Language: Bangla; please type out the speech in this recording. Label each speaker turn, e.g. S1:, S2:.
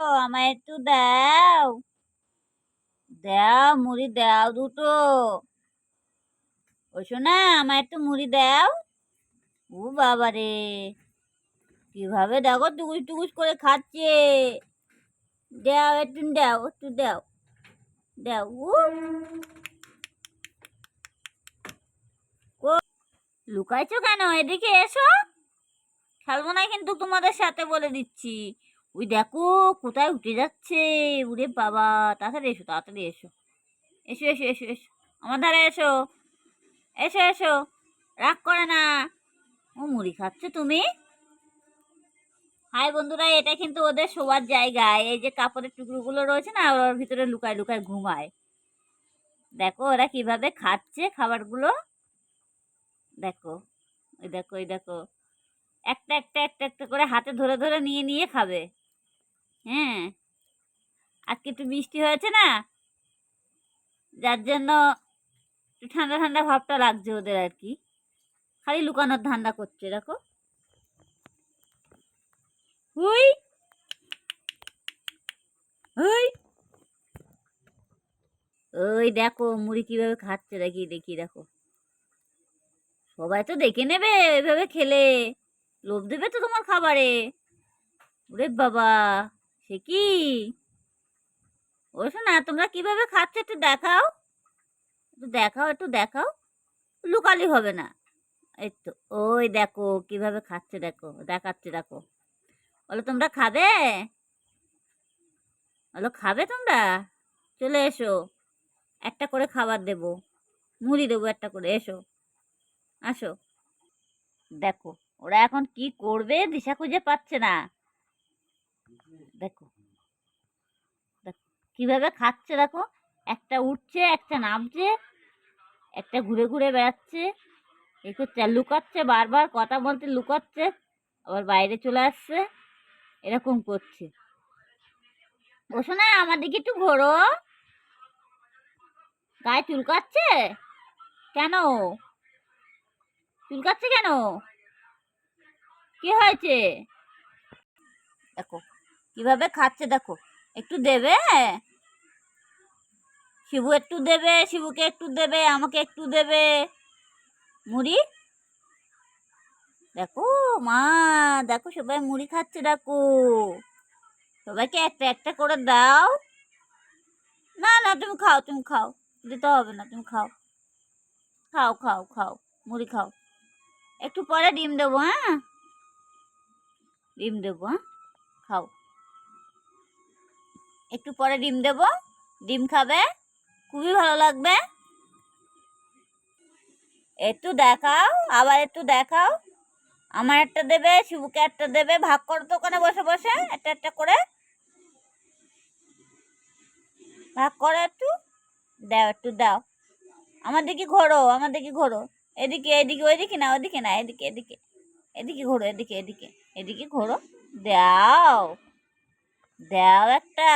S1: ও আমায় একটু দাও। দাও, মুড়ি দাও দুটো। ও শোনা আমায় একটু মুড়ি দাও। ও বাবা রে কীভাবে দেখো টুকুস টুকুস করে খাচ্ছে। দাও, একটু দাও একটু দাও। দাও কো- লুকাইছো কেন? এদিকে এসো। খেলব না কিন্তু তোমাদের সাথে বলে দিচ্ছি। ওই দেখো, কোথায় উঠে যাচ্ছে? উরে বাবা, তাড়াতাড়ি এসো তাড়াতাড়ি এসো। এসো এসো এসো এসো। আমার ধারে এসো। এসো এসো। রাগ করে না। ও, মুড়ি খাচ্ছ তুমি? হাই বন্ধুরা, এটা কিন্তু ওদের শোবার জায়গা। এই যে কাপড়ের টুকরোগুলো রয়েছে না, ওর ভিতরে লুকায় লুকায় ঘুমায়। দেখো, ওরা কীভাবে খাচ্ছে খাবারগুলো? দেখো, ওই দেখো ওই দেখো। একটা একটা একটা একটা করে হাতে ধরে ধরে নিয়ে নিয়ে খাবে। হ্যাঁ আজকে একটু বৃষ্টি হয়েছে না? যার জন্য একটু ঠান্ডা ঠান্ডা ভাবটা লাগছে ওদের আর কি। খালি লুকানোর ধান্দা করছে, দেখো। হুই! হুই! ওই দেখো, মুড়ি কীভাবে খাচ্ছে দেখি দেখি, দেখো। সবাই তো দেখে নেবে, এভাবে খেলে। লোভ দেবে তো তোমার খাবারে। ওরে বাবা! সে কি? ও শোনা তোমরা কীভাবে খাচ্ছ একটু দেখাও। একটু দেখাও একটু দেখাও। লুকালি হবে না। এই তো, ওই দেখো, কীভাবে খাচ্ছে, দেখো, দেখাচ্ছে, দেখো। বলো, তোমরা খাবে? বলো, খাবে তোমরা? চলে এসো। একটা করে খাবার দেবো। মুড়ি দেবো একটা করে, এসো। আসো। দেখো, ওরা এখন কি করবে, দিশা খুঁজে পাচ্ছে না। দেখো কীভাবে খাচ্ছে দেখো, একটা উঠছে, একটা নামছে, একটা ঘুরে ঘুরে বেড়াচ্ছে এই করছে লুকাচ্ছে, বারবার কথা বলতে লুকাচ্ছে, আবার বাইরে চলে আসছে, এরকম করছে। বসো না আমার দিকে একটু ঘোরো। গায়ে চুলকাচ্ছে কেন? চুলকাচ্ছে কেন? কি হয়েছে? দেখো কীভাবে খাচ্ছে দেখো। একটু দেবে? শিবু একটু দেবে, শিবুকে একটু দেবে, আমাকে একটু দেবে। মুড়ি? দেখো, মা, দেখো সবাই মুড়ি খাচ্ছে, দেখো। সবাইকে একটা একটা করে দাও। না না, তুমি খাও তুমি খাও। দিতে হবে না, তুমি খাও। খাও খাও খাও, মুড়ি খাও। একটু পরে ডিম দেবো হ্যাঁ? ডিম দেবো হ্যাঁ? খাও। একটু পরে ডিম দেবো। ডিম খাবে। খুবই ভালো লাগবে। একটু দেখাও, আবার একটু দেখাও। আমার একটা দেবে, শিবুকে একটা দেবে। ভাগ করো তো ওখানে বসে বসে, একটা একটা করে। ভাগ করো একটু। দাও একটু দাও। আমার দিকে ঘোরো, আমার দিকে ঘোরো। এদিকে এদিকে, ওইদিকে না ওইদিকে না, এদিকে এদিকে। এদিকে ঘোরো, এদিকে এদিকে এদিকে ঘোরো। দাও। দাও একটা